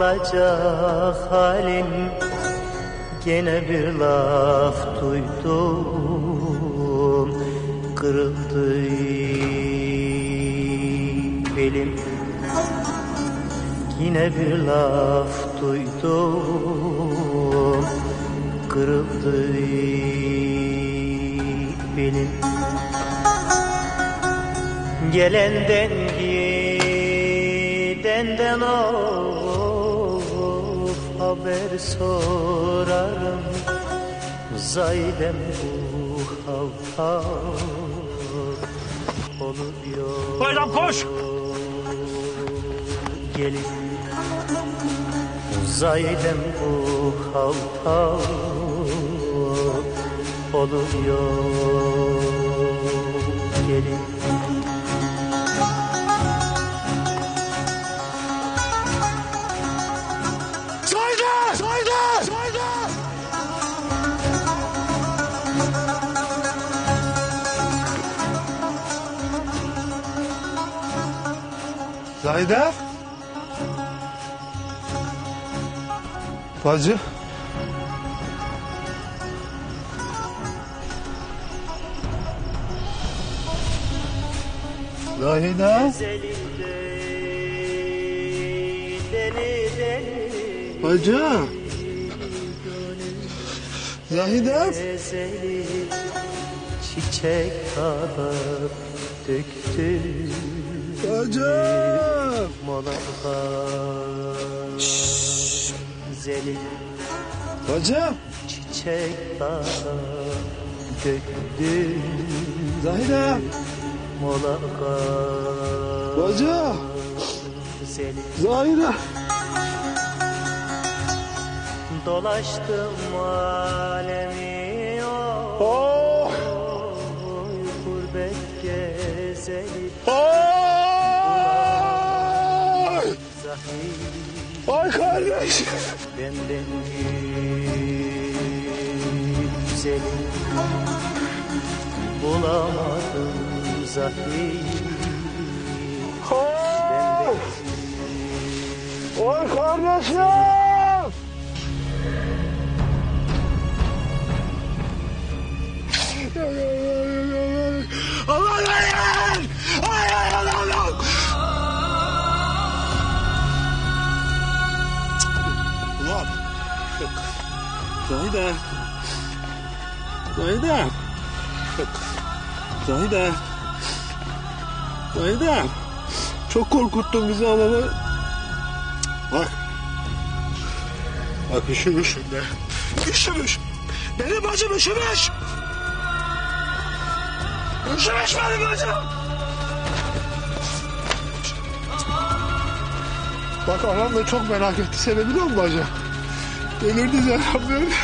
olacak halim. Gene bir laf duydum Kırıldı belim Yine bir laf duydum Kırıldı belim Gelenden gidenden of haber sorarım. Zaydem bu hav hav oluyor Bayram koş! Gelin. Zaydem bu hav hav oluyor. Gelin Zahide. Bacı. Zahide. Bacı. Zahide. Çiçek kadar döktü Bacı. Molaka Zeli Bacı. çiçek kadar döktü Zahide. Molaka Bacı. Zeli Zahide. Dolaştım alemi o Oh. Gurbet gezeli Ay. Ay kardeş. Benden güzeli Bulamadım zahir Ay. Ay kardeşim. Zahide! Zahide! Çok korkuttun bizi ama Bak. Bak üşümüşüm de. Üşümüş. Benim bacım üşümüş. Üşümüş benim bacım. Bak anam da çok merak etti seni biliyor musun bacım? Delirdi Zeynep delirdi.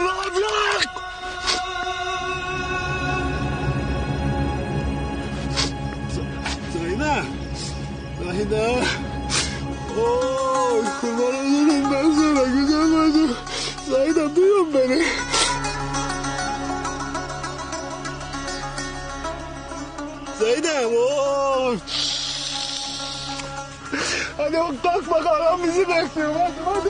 Allah'ım yok. Zahide. Zahide. Oy kurban olurum ben sana güzel. Zahide duyuyor musun beni? Zahide oy. Hadi kalk bak adam bizi bekliyor hadi. Hadi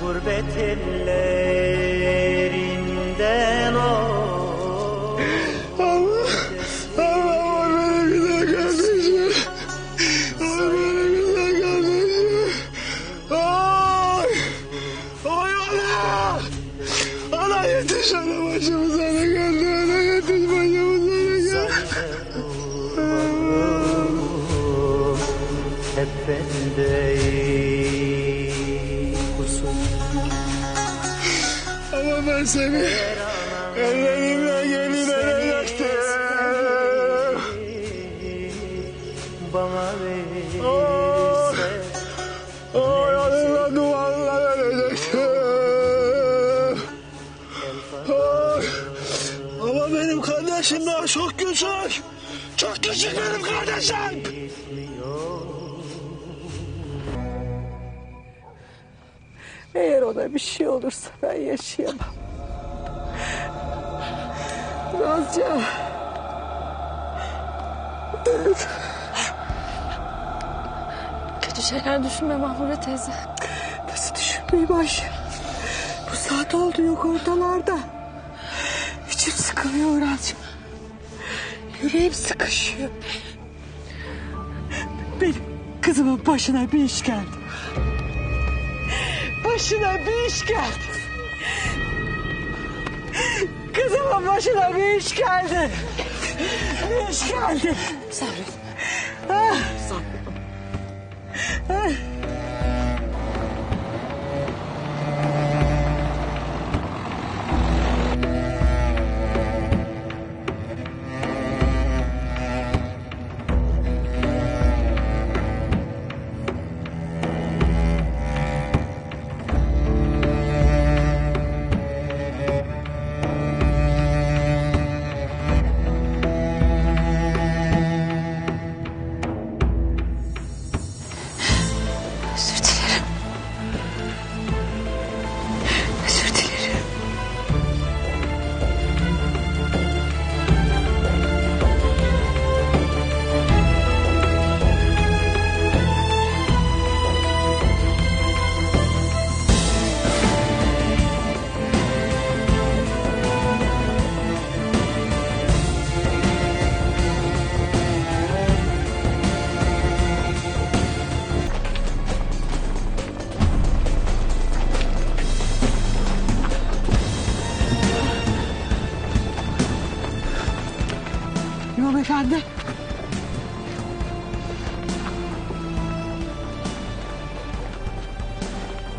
Gurbet ellerinden seni ellerimle gelin edecektim. bana Oh. Ay yanımda duvarlar edecektim. Ay. Ama benim kardeşim daha çok küçük. Çok küçük benim kardeşim. Eğer ona bir şey olursa ben yaşayamam. Nazca. Kötü şeyler düşünme Mahmure teyze. Nasıl düşünmeyeyim Ayşe? Bu saat oldu yok ortalarda. İçim sıkılıyor birazcık. Yüreğim sıkışıyor. Benim kızımın başına bir iş geldi. Başına bir iş geldi. Kızımın başına bir iş geldi. Bir iş geldi. Sabret. Ah. Ah. Здравствуйте.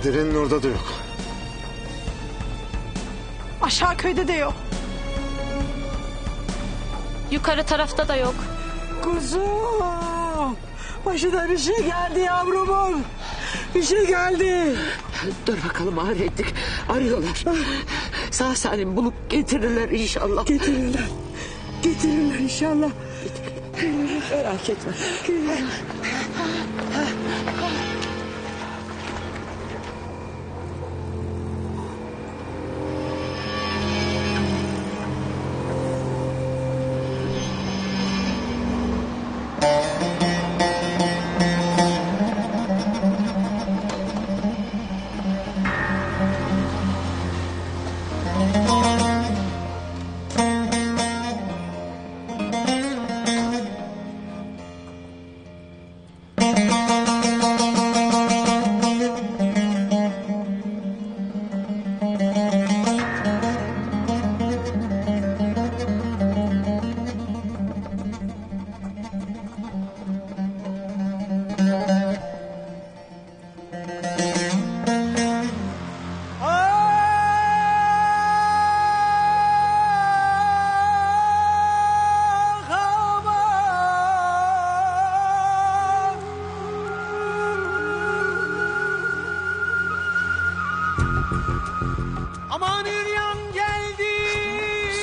Derenin orada da yok. Aşağı köyde de yok. Yukarı tarafta da yok. Kuzum. Başına bir şey geldi yavrumun. Bir şey geldi. Dur bakalım öğrettik. Arıyorlar. Sağ salim bulup getirirler inşallah. Getirirler. Getirirler inşallah. Merak etme. Aman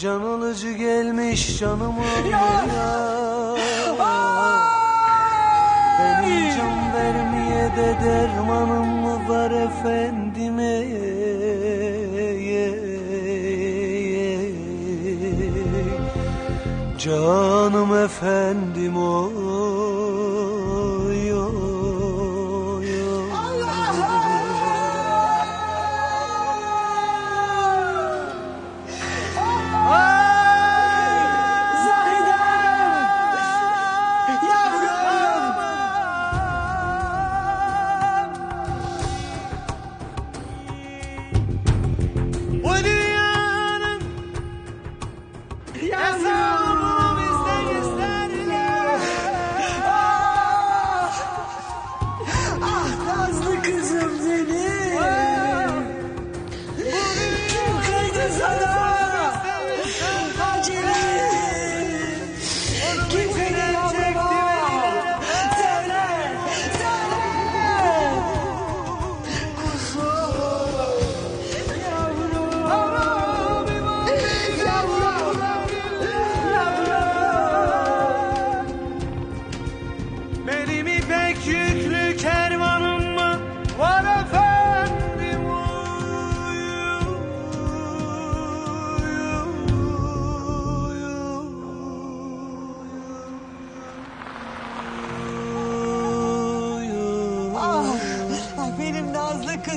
Can alıcı gelmiş canım almaya Benim can vermeye de dermanım mı var efendime? Canım efendim oy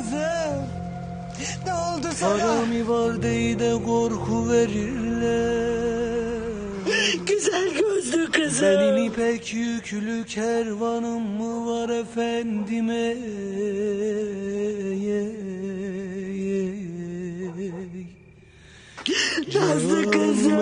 kızım. Ne oldu sana? Harami var dey de korku verirler Güzel gözlü kızım. Benim ipek yüklü kervanım mı var efendime Nazlı kızım.